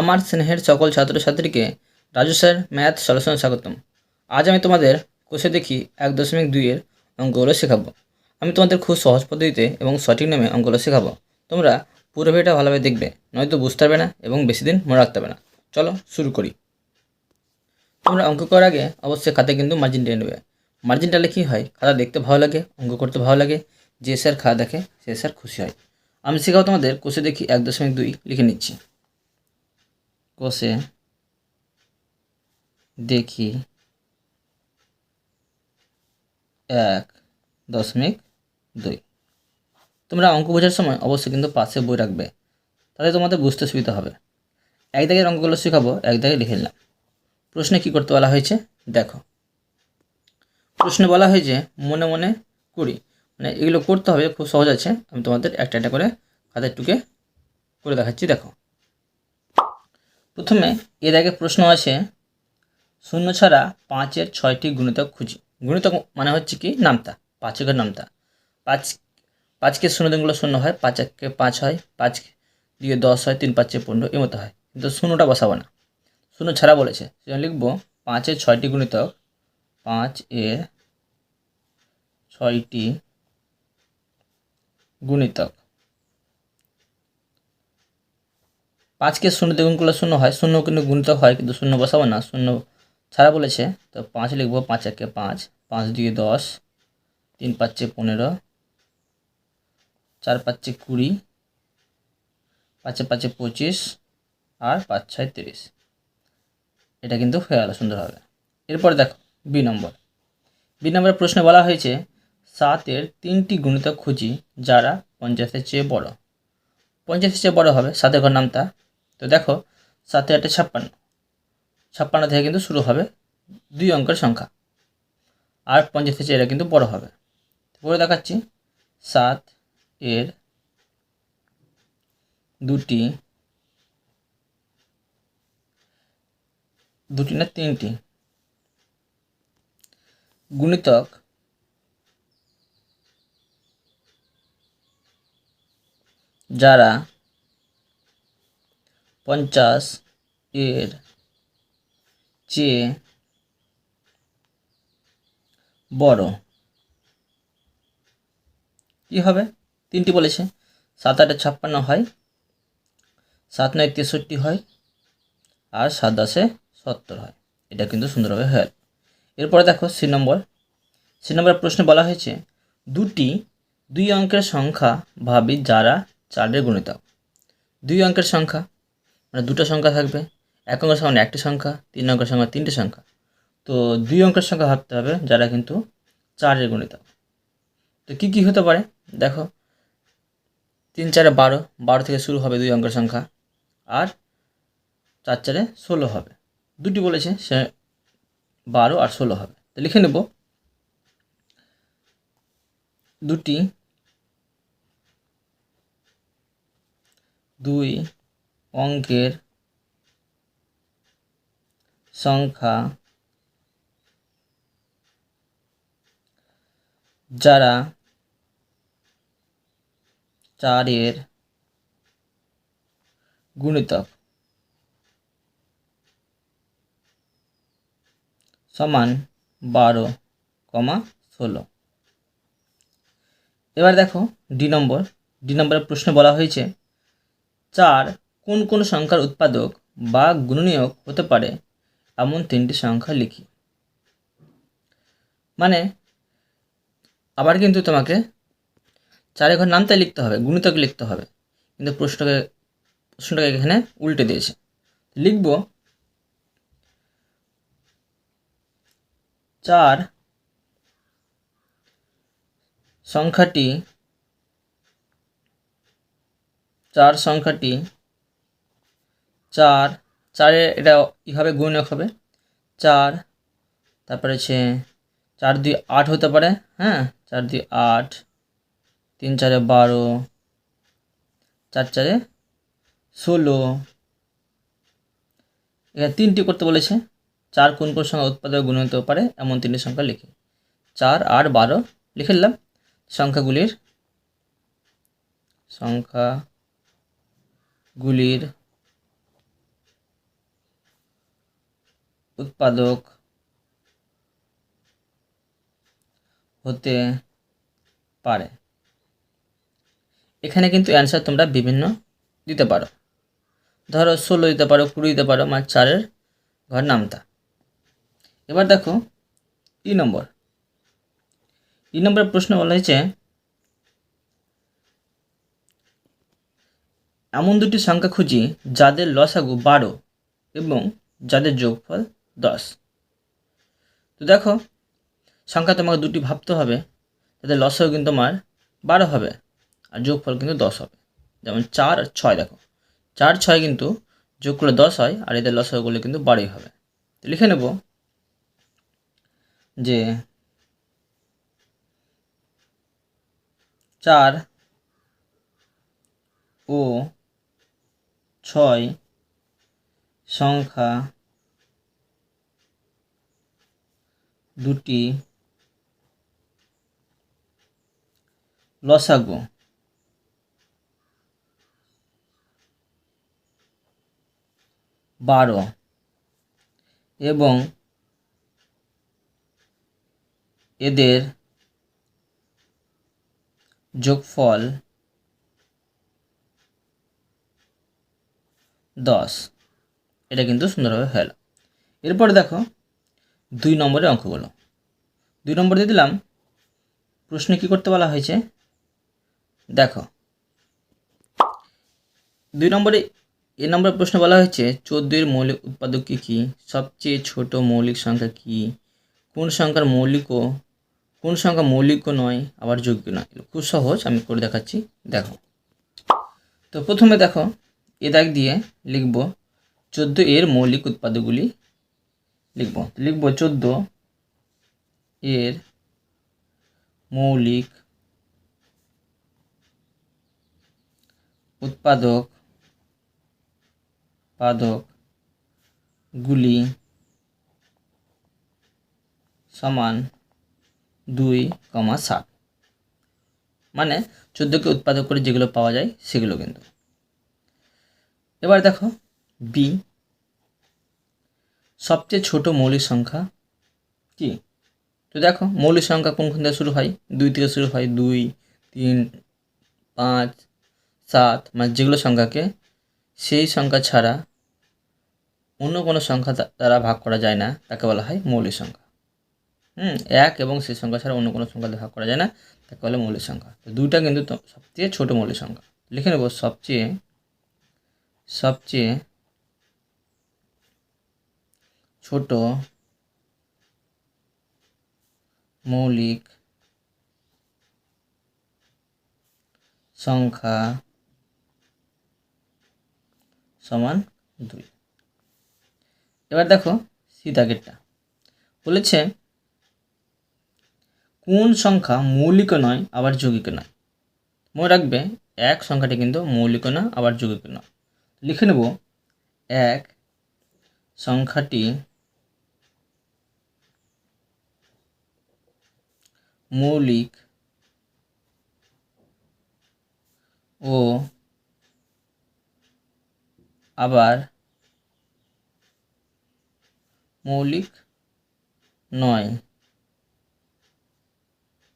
আমার স্নেহের সকল ছাত্রছাত্রীকে রাজু স্যার, ম্যাথ সলিউশনে স্বাগতম। আজ আমি তোমাদের কোষে দেখি এক দশমিক দুইয়ের অঙ্কগুলো শেখাবো। আমি তোমাদের খুব সহজ পদ্ধতিতে এবং সঠিক নামে অঙ্কগুলো শেখাবো। তোমরা পুরো ভিডিওটা ভালোভাবে দেখবে, নয়তো বুঝতে পারবে না এবং বেশি দিন মনে রাখতে পারবে না। চলো শুরু করি। তোমরা অঙ্ক করার আগে অবশ্যই খাতায় কিন্তু মার্জিন টেনে নেবে। মার্জিন টালে কী হয়, খাতা দেখতে ভালো লাগে, অঙ্ক করতে ভালো লাগে, যে স্যার খাতা দেখে সে স্যার খুশি হয়। আমি শেখাবো তোমাদের কোষে দেখি এক দশমিক দুই লিখে নিচ্ছি। কোষে দেখি এক দশমিক দুই। তোমরা অঙ্ক বোঝার সময় অবশ্যই কিন্তু পাশে বই রাখবে তাহলে তোমাদের বুঝতে সুবিধা হবে। এক দাগের অঙ্কগুলো শেখাবো, এক দাগে লিখে নিলাম। প্রশ্নে কী করতে বলা হয়েছে? দেখো। প্রশ্নে বলা হয়েছে, মনে মনে করি। মানে এগুলো করতে হবে, খুব সহজ আছে। আমি তোমাদের একটা একটা করে খাতায় টুকে করে দেখাচ্ছি, দেখো। প্রথমে এর আগে প্রশ্ন আছে, শূন্য ছাড়া পাঁচের ছয়টি গুণিতক খুঁজি। গুণিতক মানে হচ্ছে কি? নামতা, পাঁচকের নামতা। পাঁচ, পাঁচকে শূন্য দিনগুলো শূন্য হয় পাঁচ পাঁচ হয় পাঁচ দিয়ে দশ হয়, তিন পাঁচে পনেরো এর মতো হয়। কিন্তু শূন্যটা বসাবো না। শূন্য ছাড়া বলেছে, সেজন্য লিখব, পাঁচের ছয়টি গুণিতক পাঁচ এর ছয়টি গুণিতক পাঁচকে শূন্য দ্বিগুণ করলে শূন্য হয়, শূন্য কিন্তু গুণিতক হয়, কিন্তু শূন্য বসাবো না, শূন্য ছাড়া বলেছে, তো পাঁচ লিখব, পাঁচ একে পাঁচ পাঁচ দিয়ে দশ, তিন পাঁচে পনেরো, চার পাঁচে কুড়ি, পাঁচে পাঁচে পঁচিশ আর পাঁচ ছয় তিরিশ। এটা কিন্তু হয়ে গেল সুন্দরভাবে এরপর দেখো বি নম্বর বি নম্বরের প্রশ্নে বলা হয়েছে সাতের তিনটি গুণিতক খুঁজি যারা পঞ্চাশের চেয়ে বড়। পঞ্চাশের চেয়ে বড় হবে, সাতের ঘর নামতা তো দেখো, সাতে আটে ছাপ্পান্ন। ছাপ্পান্ন থেকে কিন্তু শুরু হবে দুই অঙ্কের সংখ্যা। আর পঞ্চাশের চেয়ে এরা কিন্তু বড় হবে। পরে দেখাচ্ছি, সাত এর দুটি দুটি না তিনটি। গুণিতক যারা পঞ্চাশ এর চেয়ে বড়। কী হবে? তিনটি বলেছে। সাত আটে ছাপ্পান্ন হয়, সাত নয় তেষট্টি হয়, আর সাত দশে সত্তর হয়। এটা কিন্তু সুন্দরভাবে হয় এরপরে দেখো সি নম্বর। সি নম্বরের প্রশ্নে বলা হয়েছে, দুটি দুই অঙ্কের সংখ্যা ভাবি যারা চারের গুণিতক। দুই অঙ্কের সংখ্যা মানে দুটো সংখ্যা থাকবে। এক অঙ্কের সংখ্যা একটি সংখ্যা, তিন অঙ্কের সংখ্যা তিনটে সংখ্যা। তো দুই অঙ্কের সংখ্যা ভাবতে হবে, যারা কিন্তু চারের গুণিতক তো কী কী হতে পারে? দেখো, তিন চারে বারো বারো থেকে শুরু হবে দুই অঙ্কের সংখ্যা, আর চার চারে ষোলো হবে। দুটি বলেছে, সে বারো আর ষোলো হবে। তো লিখে নেব। দুটি, দুই অঙ্কের সংখ্যা যারা চারের গুণিতক সমান বারো কমা ষোলো। এবার দেখো ডি নম্বর, ডি নম্বরের প্রশ্নে বলা হয়েছে, চার কোন কোন সংখ্যার উৎপাদক বা গুণনীয়ক হতে পারে, এমন তিনটি সংখ্যা লিখি। মানে আবার কিন্তু তোমাকে চারে ঘর নামতে লিখতে হবে, গুণিতক লিখতে হবে। কিন্তু প্রশ্নটাকে প্রশ্নটাকে এখানে উল্টে দিয়েছে। লিখব, চার সংখ্যাটি চার সংখ্যাটি চার, চারে এটা কীভাবে গুণক হবে? চার, তারপরে হচ্ছে চার দুই আট হতে পারে হ্যাঁ? চার দুই আট, তিন চারে বারো, চার চারে ষোলো। এখানে তিনটি করতে বলেছে, চার কোন কোন সংখ্যা উৎপাদক গুণ হতে পারে এমন তিনটি সংখ্যা লিখি। চার, আট, বারো লিখে নিলাম। সংখ্যাগুলির সংখ্যাগুলির উৎপাদক হতে পারে। এখানে কিন্তু অ্যান্সার তোমরা বিভিন্ন দিতে পারো। ধরো ষোলো দিতে পারো, কুড়ি দিতে পারো মানে চারের ঘর নামতা। এবার দেখো ই নম্বর। ই নম্বরের প্রশ্ন বলা হয়েছে, এমন দুটি সংখ্যা খুঁজি যাদের লসাগু বারো এবং যাদের যোগফল দশ। তো দেখো, সংখ্যা তোমাকে দুটি ভাবতে হবে তাদের লসাগু কিন্তু তোমার বারো হবে, আর যোগফল কিন্তু দশ হবে। যেমন চার আর ছয় দেখো, চার, ছয় কিন্তু যোগ করলে দশ হয়, আর এদের লসাগু করলে কিন্তু বারোই হবে। তো লিখে নেব যে চার ও ছয় সংখ্যা দুটি লসাগু। বারো। এবং এদের যোগফল দশ। এটা কিন্তু সুন্দরভাবে গেল এরপরে দেখো দুই নম্বরের অঙ্কগুলো দুই নম্বর দিয়ে দিলাম, প্রশ্নে কী করতে বলা হয়েছে? দেখো, দুই নম্বরে, এ নম্বর প্রশ্ন বলা হয়েছে, চোদ্দোর মৌলিক উৎপাদক কী কী? সবচেয়ে ছোট মৌলিক সংখ্যা কী? কোন সংখ্যার মৌলিক কোন সংখ্যা মৌলিক নয়, আবার যোগ্য নয়? খুব সহজ, আমি করে দেখাচ্ছি। দেখো, তো প্রথমে দেখো, এ দাগ দিয়ে লিখব, চোদ্দ এর মৌলিক উৎপাদকগুলি লিখব। লিখব চোদ্দ এর মৌলিক উৎপাদক উৎপাদকগুলি সমান দুই কমা সাত। মানে চোদ্দোকে উৎপাদক করে যেগুলো পাওয়া যায় সেগুলো কিন্তু। এবার দেখো বি। সবচেয়ে ছোট মৌলিক সংখ্যা কি? তো দেখো, মৌলিক সংখ্যা কোনখান থেকে শুরু হয়? দুই থেকে শুরু হয় দুই, তিন, পাঁচ, সাত মানে যেগুলো সংখ্যাকে, সেই সংখ্যা ছাড়া অন্য কোনো সংখ্যা দ্বারা ভাগ করা যায় না। তাকে বলা হয় মৌলিক সংখ্যা। হুম, এক এবং সেই সংখ্যা ছাড়া অন্য কোনো সংখ্যা ভাগ করা যায় না। তাকে বলে মৌলিক সংখ্যা। তো দুইটা কিন্তু সবচেয়ে ছোট মৌলিক সংখ্যা। লিখে নেব, সবচেয়ে সবচেয়ে ছোট, মৌলিক সংখ্যা সমান দুই। এবার দেখো সীতাগেরটা বলেছে, কোন সংখ্যা মৌলিক নয়, আবার যৌগিক নয়? মনে রাখবে, এক সংখ্যাটি কিন্তু মৌলিক না, আবার যৌগিক নয়। লিখে নেব, এক সংখ্যাটি মৌলিক ও আবার মৌলিক নয়।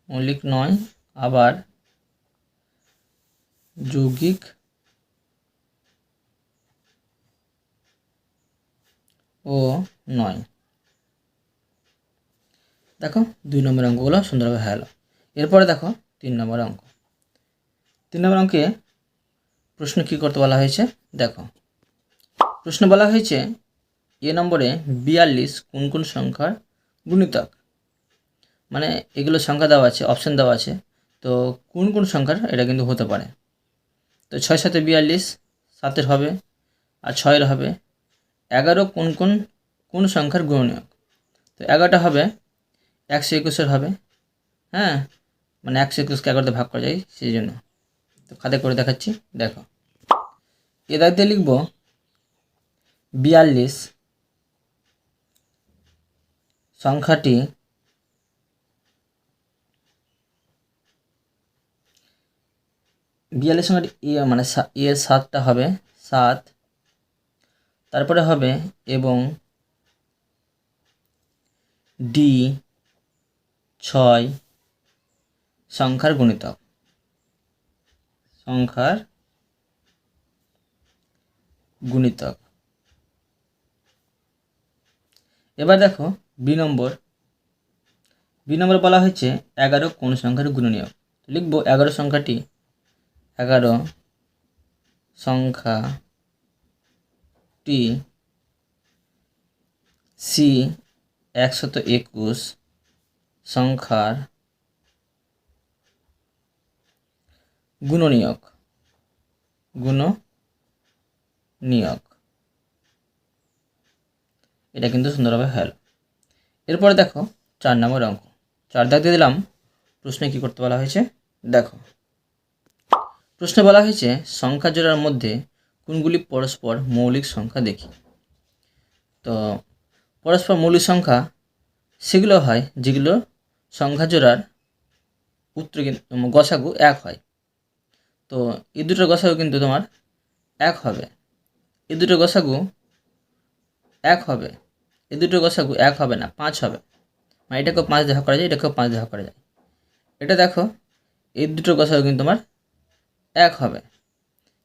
মৌলিক নয় আবার যৌগিক ও নয়। দেখো, দুই নম্বর অঙ্কগুলো সুন্দরভাবে হয়ে এরপরে দেখো, তিন নম্বর অঙ্ক। তিন নম্বর অঙ্কে প্রশ্ন কী করতে বলা হয়েছে? দেখো, প্রশ্ন বলা হয়েছে, এ নম্বরে বিয়াল্লিশ কোন কোন সংখ্যার গুণিতক? মানে এগুলো সংখ্যা দেওয়া আছে অপশান দেওয়া আছে। তো কোন কোন সংখ্যার এটা কিন্তু হতে পারে। তো ছয় সাথে বিয়াল্লিশ, সাতের হবে, আর ছয়ের হবে। এগারো কোন কোন কোন সংখ্যার গুণনীয়ক? তো এগারোটা হবে একশো একুশের হবে। হ্যাঁ? মানে একশো একুশকে এগারোতে ভাগ করা যায় সেই জন্য। তো খাতে করে দেখাচ্ছি। দেখো। এ দায়িত্বে লিখব বিয়াল্লিশ সংখ্যাটি বিয়াল্লিশ সংখ্যাটি এ মানে এর সাতটা হবে। সাত। তারপরে হবে এবং ডি ছয় সংখ্যার গুণিতক। সংখ্যার গুণিতক। এবার দেখো বি নম্বর। বি নম্বর বলা হয়েছে এগারো কোন সংখ্যার গুণনীয়ক। লিখব এগারো সংখ্যাটি। এগারো সংখ্যাটি সি একশত একুশ সংখ্যার গুণনীয়ক। গুণনীয়ক। এটা কিন্তু সুন্দরভাবে হল এরপরে দেখো, চার নম্বর অঙ্ক। চার দাগ দিয়ে দিলাম। প্রশ্নে কী করতে বলা হয়েছে? দেখো। প্রশ্নে বলা হয়েছে সংখ্যা জোড়ার মধ্যে কোনগুলি পরস্পর মৌলিক সংখ্যা দেখি? তো, পরস্পর মৌলিক সংখ্যা সেগুলো হয় যেগুলো সংখ্যা জোড়ার উত্তর কিন্তু গসাগু এক হয়। তো এই দুটোর গসাগু কিন্তু তোমার এক হবে। এই দুটো গসাগু এক হবে। এই দুটো গসাগু এক হবে না, পাঁচ হবে। মানে এটাকেও পাঁচ দেখা করা যায়, এটাকেও পাঁচ দেখা করা যায়। এটা দেখো, এই দুটো গসাগু কিন্তু তোমার এক হবে।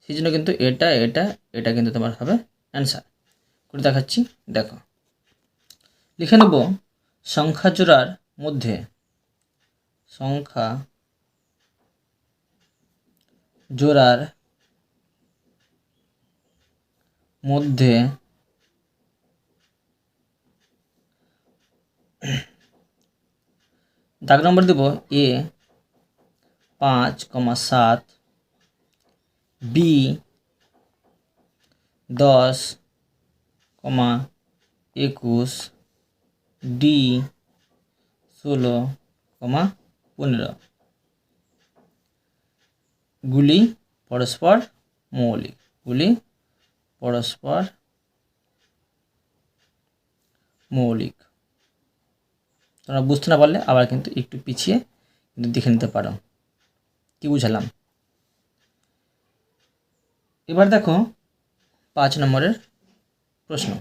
সেই জন্য কিন্তু এটা এটা এটা কিন্তু তোমার হবে অ্যান্সার করে দেখাচ্ছি, দেখো। লিখে নেব সংখ্যা জোড়ার মধ্যে সংখ্যা জোড়ার মধ্যে দাগ নম্বর দেব এ পাঁচ কমা সাত বি দশ কমা একুশ ডি ষোলো কমা পনেরো গুলি পরস্পর মৌলিক, গুলি পরস্পর মৌলিক। তোমরা বুঝতে না পারলে আবার কিন্তু একটু পিছিয়ে কিন্তু দেখে নিতে পারো। কি বুঝালাম? এবার দেখো পাঁচ নম্বরের প্রশ্ন।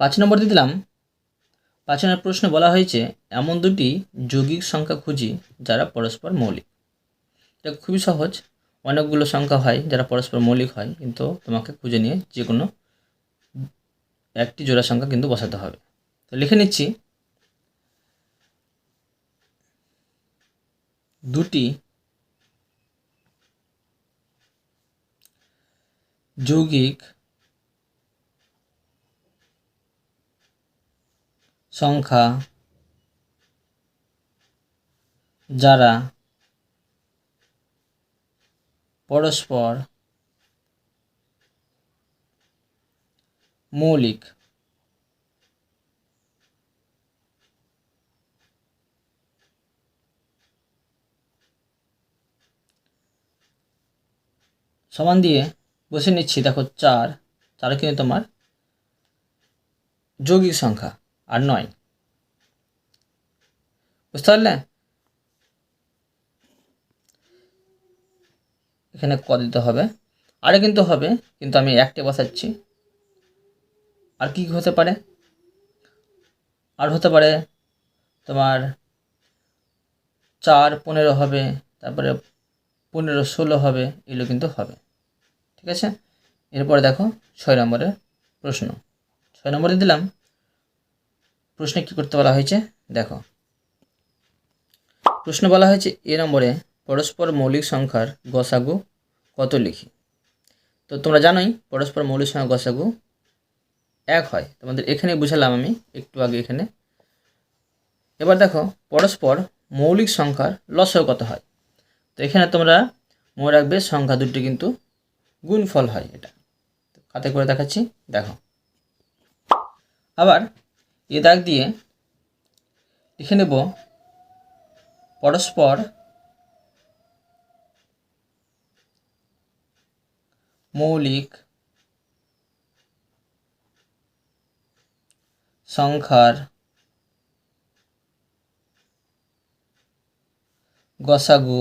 পাঁচ নম্বর দিয়ে দিলাম পাঁচ নম্বর প্রশ্ন বলা হয়েছে, এমন দুটি যৌগিক সংখ্যা খুঁজি যারা পরস্পর মৌলিক। এটা খুবই সহজ। অনেকগুলো সংখ্যা হয় যারা পরস্পর মৌলিক হয়, কিন্তু তোমাকে খুঁজে নিয়ে যে কোনো একটি জোড়া সংখ্যা কিন্তু বসাতে হবে। তো লিখে নিচ্ছি। দুটি যৌগিক সংখ্যা যারা পরস্পর মৌলিক সমান দিয়ে বসে নিচ্ছি। দেখো চার চার কিন্তু তোমার যৌগিক সংখ্যা। আর নয়। বুঝতে পারলে? এখানে ক দিতে হবে? আরে কিন্তু হবে, কিন্তু আমি একটে বসাচ্ছি। আর কি হতে পারে? আর হতে পারে তোমার চার পনেরো হবে, তারপরে পনেরো ষোলো হবে, এগুলো কিন্তু হবে। ঠিক আছে? এরপরে দেখো, ছয় নম্বরের প্রশ্ন। ছয় নম্বরে দিলাম। প্রশ্নে কী করতে বলা হয়েছে? দেখো। প্রশ্ন বলা হয়েছে, এ নম্বরে পরস্পর মৌলিক সংখ্যার গসাগু কত লিখি? তো তোমরা জানোই, পরস্পর মৌলিক সংখ্যা গসাগু এক হয়। তোমাদের এখানে বুঝালাম আমি, একটু আগে এখানে। এবার দেখো, পরস্পর মৌলিক সংখ্যার লসও কত হয়? তো এখানে তোমরা মনে রাখবে, সংখ্যা দুটি কিন্তু গুণফল হয় এটা। খাতে করে দেখাচ্ছি, দেখো। আবার এ দাগ দিয়ে লিখে নেব পরস্পর মৌলিক সংখ্যার গসাগু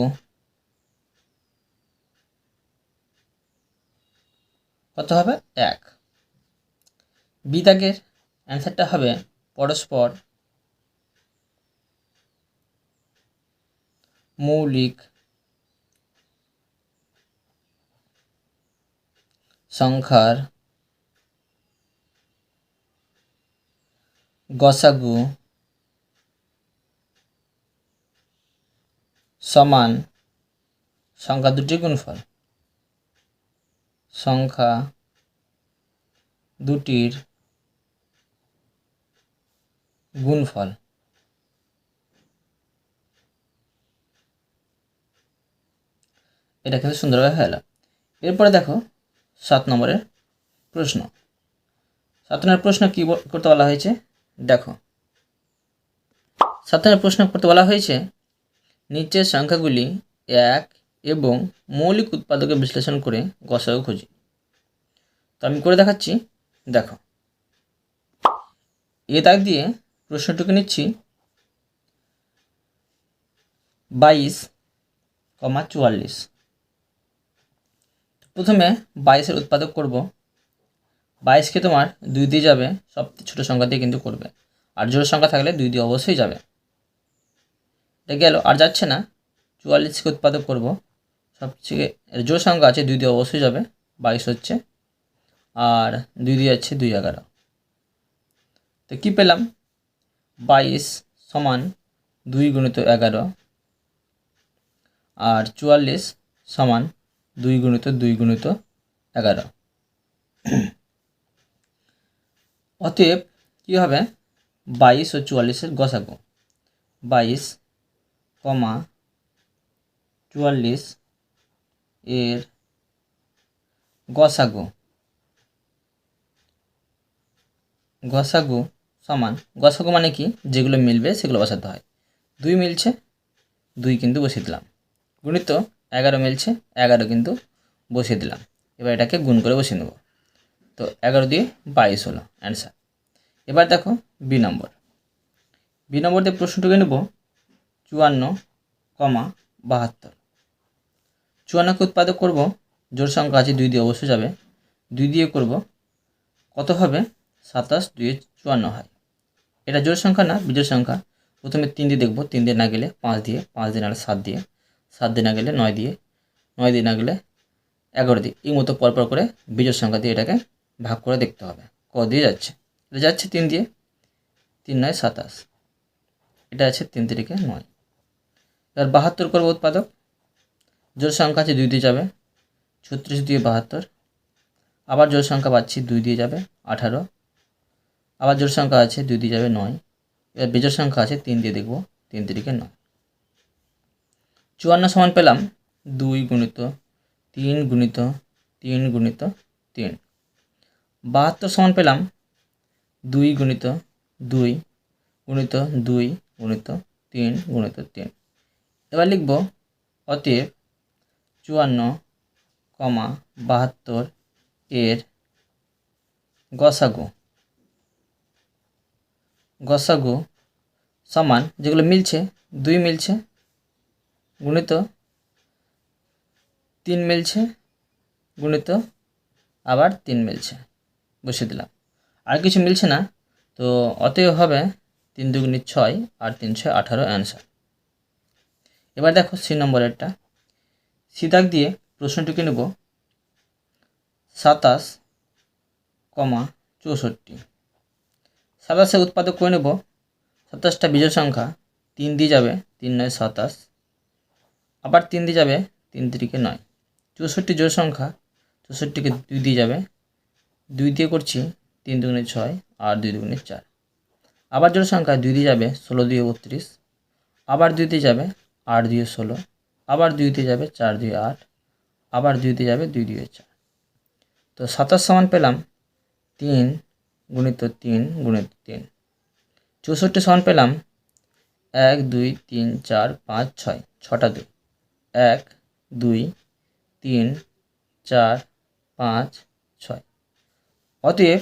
কত হবে? এক। বিদাগের অ্যান্সারটা হবে পরস্পর মৌলিক সংখ্যার গসাগু সমান সংখ্যা দুটির গুণফল। সংখ্যা দুটির গুণফল। এটা কিন্তু সুন্দরভাবে হয়ে এরপরে দেখো সাত নম্বরের প্রশ্ন। সাত নম্বরের প্রশ্ন কী করতে বলা হয়েছে? দেখো। সাত নম্বরের প্রশ্ন করতে বলা হয়েছে, নিচের সংখ্যাগুলি এক এবং মৌলিক উৎপাদকে বিশ্লেষণ করে গসাগু খুঁজি। তো আমি করে দেখাচ্ছি, দেখো। এ দাগ দিয়ে প্রশ্নটুকু নিচ্ছি। বাইশ কমা চুয়াল্লিশ। প্রথমে বাইশের উৎপাদক করব। বাইশকে তোমার দুই দিয়ে যাবে, সব ছোটো সংখ্যা দিয়ে কিন্তু করবে। আর জোর সংখ্যা থাকলে দুই দিয়ে অবশ্যই যাবে। এটা গেল, আর যাচ্ছে না। চুয়াল্লিশকে উৎপাদক করব। সবচেয়ে জোর সংখ্যা আছে, দুই দিয়ে অবশ্যই যাবে। বাইশ হচ্ছে। আর দুই দিয়ে যাচ্ছে দুই এগারো। তো কী পেলাম? বাইশ সমান দুই গুণিত এগারো। আর চুয়াল্লিশ সমান দুই গুণিত দুই গুণিত এগারো। অতএব কী হবে? বাইশ ও চুয়াল্লিশের গসাগু। বাইশ কমা চুয়াল্লিশ এর গসাগু। গসাগু সমান। গসাগু মানে কি? যেগুলো মিলবে সেগুলো বসাতে হয়। দুই মিলছে, দুই কিন্তু বসিয়ে দিলাম। গুণিত, এগারো মিলছে, এগারো কিন্তু বসিয়ে দিলাম। এবার এটাকে গুণ করে বসিয়ে নেব। তো এগারো দিয়ে বাইশ হলো অ্যান্সার এবার দেখো বি নম্বর। বি নম্বর দিয়ে প্রশ্নটুকু নেব। চুয়ান্ন কমা বাহাত্তর। চুয়ান্নকে উৎপাদক করব জোর সংখ্যা আছে দুই দিয়ে অবশ্যই যাবে। দুই দিয়ে করব, কত হবে? সাতাশ দুয়ে চুয়ান্ন হয়। এটা জোর সংখ্যা না, বিজোড় সংখ্যা। প্রথমে তিন দিয়ে দেখব, তিন দিয়ে না গেলে পাঁচ দিয়ে পাঁচ দিয়ে না সাত দিয়ে সাত দিয়ে না গেলে নয় দিয়ে নয় দিয়ে না গেলে এগারো দিয়ে। এই মতো পরপর করে বিজোড় সংখ্যা দিয়ে এটাকে ভাগ করে দেখতে হবে। ক দিয়ে যাচ্ছে। এটা যাচ্ছে তিন দিয়ে, তিন নয়, সাতাশ। এটা আছে তিন তিরিকে নয়। এবার বাহাত্তর করব উৎপাদক। জোর সংখ্যা আছে দুই দিয়ে যাবে, ছত্রিশ দিয়ে বাহাত্তর। আবার জোর সংখ্যা পাচ্ছি, দুই দিয়ে যাবে, আঠারো। আবার জোর সংখ্যা আছে দুই দিয়ে যাবে নয়। এবার বেজোর সংখ্যা আছে তিন দিয়ে দেখব, তিন তিরিকে নয়। চুয়ান্ন সমান পেলাম দুই গুণিত তিন গুণিত তিন গুণিত তিন। বাহাত্তর সমান পেলাম দুই গুণিত দুই গুণিত দুই গুণিত তিন গুণিত তিন। এবার লিখব, অতএব চুয়ান্ন কমা বাহাত্তর এর গসাগু। গসাগু সমান যেগুলো মিলছে, দুই মিলছে, গুণিত তিন মিলছে, গুণিত আবার তিন মিলছে। বসিয়ে দিলাম। আর কিছু মিলছে না, তো অতএব হবে তিন দুগুণি ছয় আর ছয় আঠারো অ্যান্সার এবার দেখো সি নম্বরেরটা। সি দাগ দিয়ে প্রশ্নটিকে নেব সাতাশ, কমা চৌষট্টি। সাতাশে উৎপাদক করে নেব। সাতাশটা বিজয় সংখ্যা, তিন দিয়ে যাবে তিন নয় সাতাশ। আবার তিন দিয়ে যাবে তিন তিরিকে নয়। চৌষট্টি জোড় সংখ্যা, চৌষট্টিকে দুই দিয়ে যাবে। দুই দিয়ে করছি তিন দুগুণে ছয় আর দুই দুগুণে চার। আবার জোড় সংখ্যা দুই দিয়ে যাবে ষোলো দিয়ে বত্রিশ। আবার দুই দিয়ে যাবে আট দিয়ে ষোলো। আবার দুই দিয়ে যাবে চার দিয়ে আট। আবার দুই দিয়ে যাবে দুই দিয়ে চার। তো সাতাশ সমান পেলাম তিন গুণিত তিন গুণিত তিন। চৌষট্টি সমান পেলাম এক, দুই, তিন, চার, পাঁচ, ছয়, ছটা দুই। এক, দুই, তিন, চার, পাঁচ, ছয়। অতএব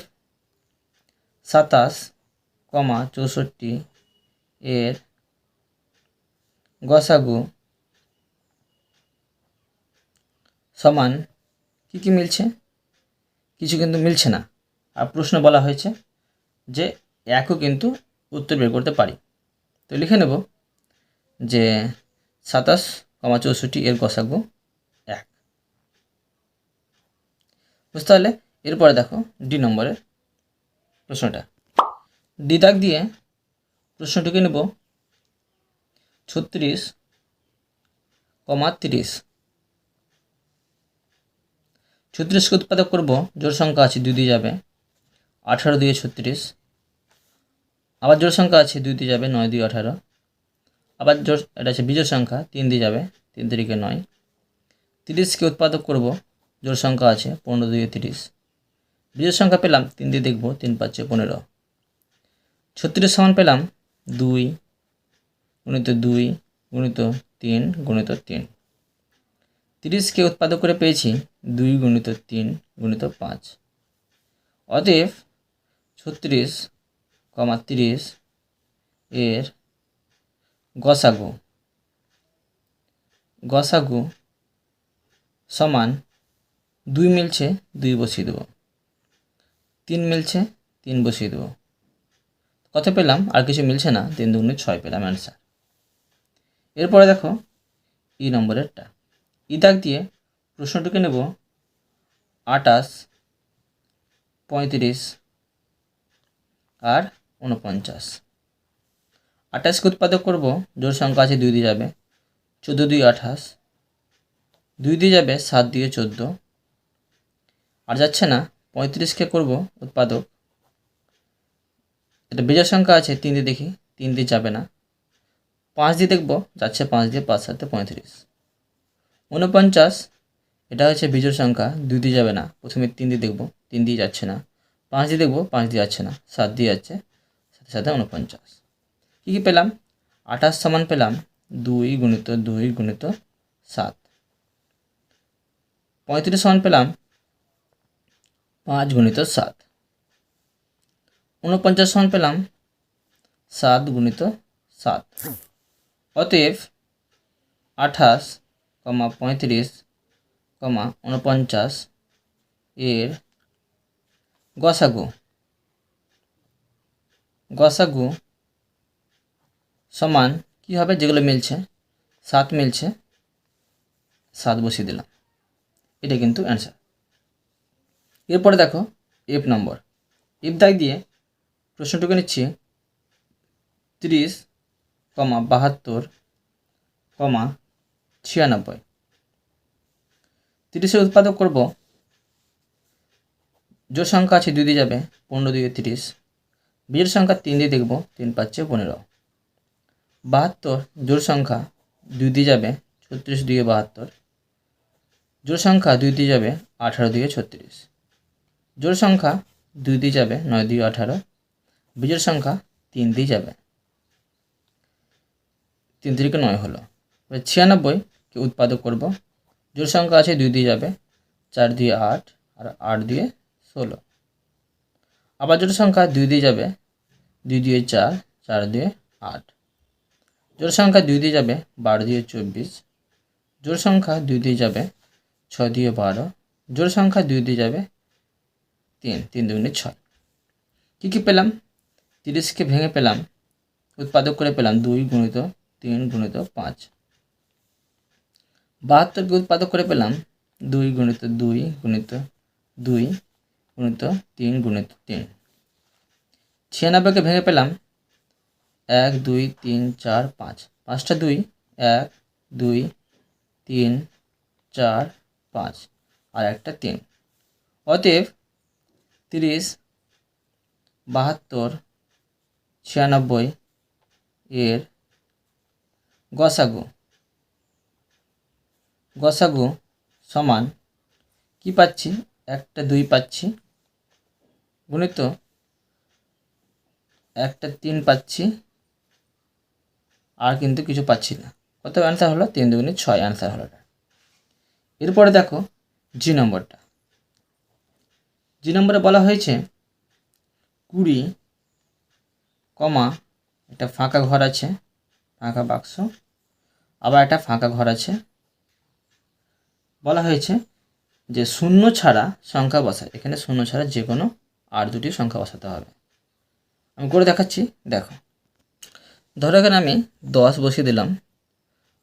সাতাশ কমা চৌষট্টি এর গসাগু সমান কী কী মিলছে? কিছু কিন্তু মিলছে না। প্রশ্ন বলা হয়েছে যে একও কিন্তু উত্তর বের করতে পারি। তো লিখে নেব যে সাতাশ কমা চৌষট্টি এর গসাগু এক। বুঝতে পারলে? এরপরে দেখো ডি নম্বরের প্রশ্নটা। ডি দাগ দিয়ে প্রশ্নটিকে নেব ছত্রিশ কমা তিরিশ। ছত্রিশকে উৎপাদক করব জোর সংখ্যা আছে দুই দিয়ে যাবে। আঠারো দুই ছত্রিশ। আবার জোর সংখ্যা আছে দুই দিয়ে যাবে নয় দুই আঠারো। আবার জোর এটা আছে বিজোর সংখ্যা, তিন দিয়ে যাবে তিন তারিখে নয়। তিরিশকে উৎপাদক করব জোর সংখ্যা আছে পনেরো দিয়ে তিরিশ। বিজোর সংখ্যা পেলাম, তিন দিয়ে দেখব, তিন পাচ্ছে পনেরো। ছত্রিশ সমান পেলাম, দুই গুণিত দুই গুণিত তিন গুণিত তিন। তিরিশকে উৎপাদক করে পেয়েছি, দুই গুণিত তিন গুণিত পাঁচ। অতএব ছত্রিশ কমা তিরিশ এর গসাগু। গসাগু সমান দুই মিলছে দুই বসিয়ে দেবো। তিন মিলছে তিন বসিয়ে দেবো। কত পেলাম? আর কিছু মিলছে না। তিন দুগুণে ছয় পেলাম অ্যান্সার এরপরে দেখো ই নম্বরেরটা। ই দাগ দিয়ে প্রশ্নটিকে নেব আটাশ পঁয়ত্রিশ আর উনপঞ্চাশ আঠাশকে উৎপাদক করব জোর সংখ্যা আছে দুই দিয়ে যাবে, চোদ্দ দুই আঠাশ, দুই দিয়ে যাবে সাত দিয়ে চোদ্দ। আর যাচ্ছে না পঁয়ত্রিশকে করব উৎপাদক। এটা বেজার সংখ্যা আছে, তিন দিয়ে দেখি, তিন দিয়ে যাবে না। পাঁচ দিয়ে দেখব, যাচ্ছে পাঁচ দিয়ে পাঁচ সাথে পঁয়ত্রিশ। উনপঞ্চাশ এটা হচ্ছে বিজোড় সংখ্যা, দুই দিয়ে যাবে না, প্রথমে তিন দিয়ে দেখব, তিন দিয়ে যাচ্ছে না। পাঁচ দিয়ে দেখব, পাঁচ দিয়ে যাচ্ছে না, সাত দিয়ে যাচ্ছে, সাথে সাথে উনপঞ্চাশ। কী কী পেলাম? আঠাশ সমান পেলাম দুই গুণিত দুই গুণিত সাত। পঁয়ত্রিশ সমান পেলাম পাঁচ গুণিত সাত। উনপঞ্চাশ সমান পেলাম সাত গুণিত সাত। অতএব আঠাশ, কমা পঁয়ত্রিশ, কমা উনপঞ্চাশ এর গসাগু। গসাগু সমান কী হবে? যেগুলো মিলছে, সাত মিলছে, সাত বসিয়ে দিলাম। এটা কিন্তু অ্যান্সার এরপরে দেখো এফ নম্বর এফ দাগ দিয়ে প্রশ্নটুকু নিচ্ছি। তিরিশ কমা বাহাত্তর কমা ছিয়ানব্বই। তিরিশের উৎপাদক করব জোর সংখ্যা আছে, দুই দিয়ে যাবে, পনেরো দিয়ে তিরিশ। বীজের সংখ্যা তিন দিয়ে দেখব, তিন পাচ্ছে পনেরো। বাহাত্তর জোর সংখ্যা দুই দিয়ে যাবে, ছত্রিশ দিয়ে বাহাত্তর। জোর সংখ্যা দুই দিয়ে যাবে, আঠারো দিয়ে ছত্রিশ। জোর সংখ্যা দুই দিয়ে যাবে, নয় দিয়ে আঠারো। বীজের সংখ্যা তিন দিয়ে যাবে। তিন থেকে নয় হলো। এবার ছিয়ানব্বইকে উৎপাদক করব। জোর সংখ্যা আছে, দুই দিয়ে যাবে, চার দিয়ে আট, আর আট দিয়ে ষোলো। আবার জোর সংখ্যা দুই দিয়ে যাবে, দুই দিয়ে চার চার দিয়ে আট। জোর সংখ্যা দুই দিয়ে যাবে, বারো দিয়ে চব্বিশ। জোর সংখ্যা দুই দিয়ে যাবে, ছয় দিয়ে বারো। জোর সংখ্যা দুই দিয়ে যাবে, তিন তিন দুগুণে ছয়। কী কী পেলাম? তিরিশকে ভেঙে পেলাম, উৎপাদক করে পেলাম দুই গুণিত তিন গুণিত পাঁচ। বাহাত্তরকে উৎপাদক করে পেলাম দুই গুণিত দুই গুণিত দুই। গুণিত তিন গুণিত তিন। ছিয়ানব্বইকে ভেঙে পেলাম এক, দুই, তিন, চার, পাঁচ। পাঁচটা দুই, এক, দুই, তিন, চার, পাঁচ আর একটা তিন। অতএব তিরিশ, বাহাত্তর, ছিয়ানব্বই এর গসাগু। গসাগু সমান কি পাচ্ছি? একটা দুই পাচ্ছি। গুণিত একটা তিন পাচ্ছি, আর কিন্তু কিছু পাচ্ছি না। কত অ্যান্সার হলো? তিন দুগুণে ছয় অ্যান্সার হলো এটা। এরপরে দেখো জি নম্বরটা জি নম্বরে বলা হয়েছে, কুড়ি, কমা, একটা ফাঁকা ঘর আছে, ফাঁকা বাক্স, আবার একটা ফাঁকা ঘর আছে। বলা হয়েছে যে শূন্য ছাড়া সংখ্যা বসায়। এখানে শূন্য ছাড়া যে কোনো আর দুটি সংখ্যা বসাতে হবে। আমি করে দেখাচ্ছি, দেখো। ধরো এখানে আমি দশ বসিয়ে দিলাম,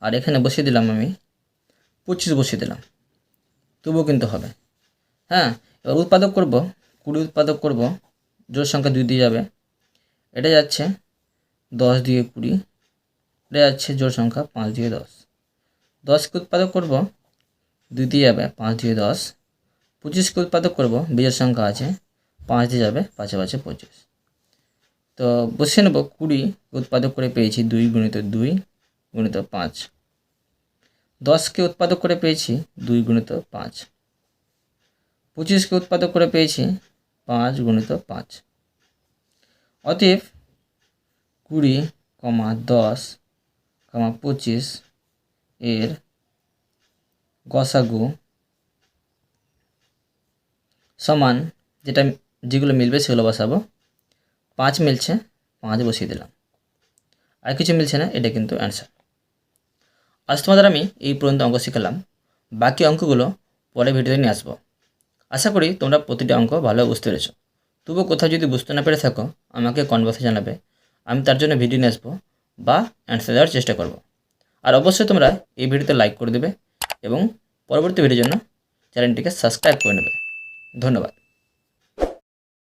আর এখানে বসিয়ে দিলাম আমি পঁচিশ বসিয়ে দিলাম। তবুও কিন্তু হবে। হ্যাঁ এবার উৎপাদক করব, কুড়ি উৎপাদক করব জোর সংখ্যা দুই দিয়ে যাবে। এটা যাচ্ছে দশ দিয়ে কুড়ি, এটা যাচ্ছে জোর সংখ্যা পাঁচ দিয়ে দশ। দশকে উৎপাদক করব, দুই দিয়ে যাবে, পাঁচ দিয়ে দশ। পঁচিশকে উৎপাদক করব বীজের সংখ্যা আছে পাঁচ দিয়ে যাবে, পাঁচে পাঁচে পঁচিশ। তো বসিয়ে নেব কুড়ি উৎপাদক করে পেয়েছি দুই গুণিত দুই গুণিত পাঁচ। দশকে উৎপাদক করে পেয়েছি দুই গুণিত পাঁচ। পঁচিশকে উৎপাদক করে পেয়েছি পাঁচ গুণিত পাঁচ। অতএব কুড়ি কমা দশ কমা পঁচিশ এর গসাগু সমান যেটা যেগুলো মিলবে সেগুলো বসাবো। পাঁচ মিলছে, পাঁচ বসিয়ে দিলাম। আর কিছু মিলছে না, এটা কিন্তু অ্যান্সার আজ তোমাদের আমি এই পর্যন্ত অঙ্ক শিখালাম। বাকি অঙ্কগুলো পরে ভিডিওতে নিয়ে আসব। আশা করি তোমরা প্রতিটা অঙ্ক ভালোভাবে বুঝতে পেরেছ। তবুও কোথাও যদি বুঝতে না পেরে থাকো, আমাকে কনভার্সে জানাবে। আমি তার জন্য ভিডিও নিয়ে আসব বা অ্যান্সার দেওয়ার চেষ্টা করব। আর অবশ্যই তোমরা এই ভিডিওতে লাইক করে দেবে এবং পরবর্তী ভিডিওর জন্য চ্যানেলটিকে সাবস্ক্রাইব করে নেবে। ধন্যবাদ।